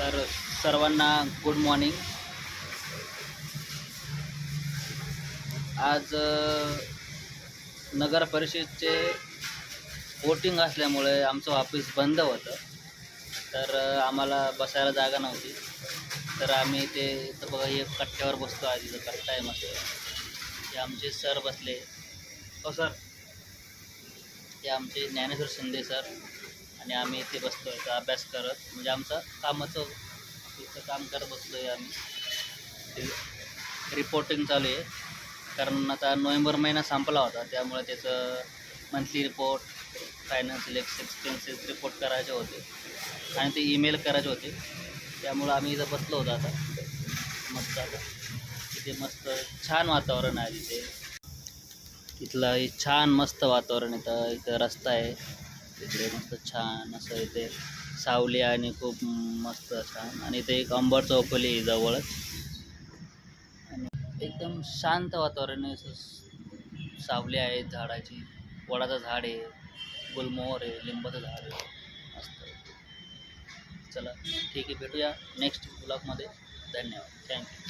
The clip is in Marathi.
तर सर्वांना गुड मॉर्निंग आज नगर परिषदचे वोटिंग असल्यामुळे आमचं ऑफिस बंद होतं. तर आम्हाला बसायला जागा नव्हती. तर आम्ही ते बघा एक कट्ट्यावर बसतो आधी तिथं कट्टा आहे मस्त. ते आमचे सर बसले. हो सर. ते आमचे ज्ञानेश्वर शिंदे सर. आणि आम्ही इथे बसतो इथं अभ्यास करत. म्हणजे आमचं कामाचं इथं काम करत बसलो आहे आम्ही रिपोर्टिंग चालू आहे. कारण आता नोव्हेंबर महिना संपला होता. त्यामुळे त्याचं monthly report financial expenses report करायचे होते. आणि ते ईमेल करायचे होते. त्यामुळं आम्ही इथं बसलो होतो आता. मस्त आता. तिथे मस्त छान वातावरण आहे तिथे. इथलं छान मस्त वातावरण इथं इथं रस्ता आहे. तिकडे मस्त छान असं इथे सावली आणि खूप मस्त छान. आणि इथे एक अंबर चौफुली आहे जवळच. आणि एकदम शांत वातावरण आहे असं. सावली आहे झाडाची वडाचं झाड आहे गुलमोहर आहे लिंबाचं झाड आहे. मस्त. चला ठीक आहे भेटूया नेक्स्ट ब्लॉगमध्ये धन्यवाद. थँक्यू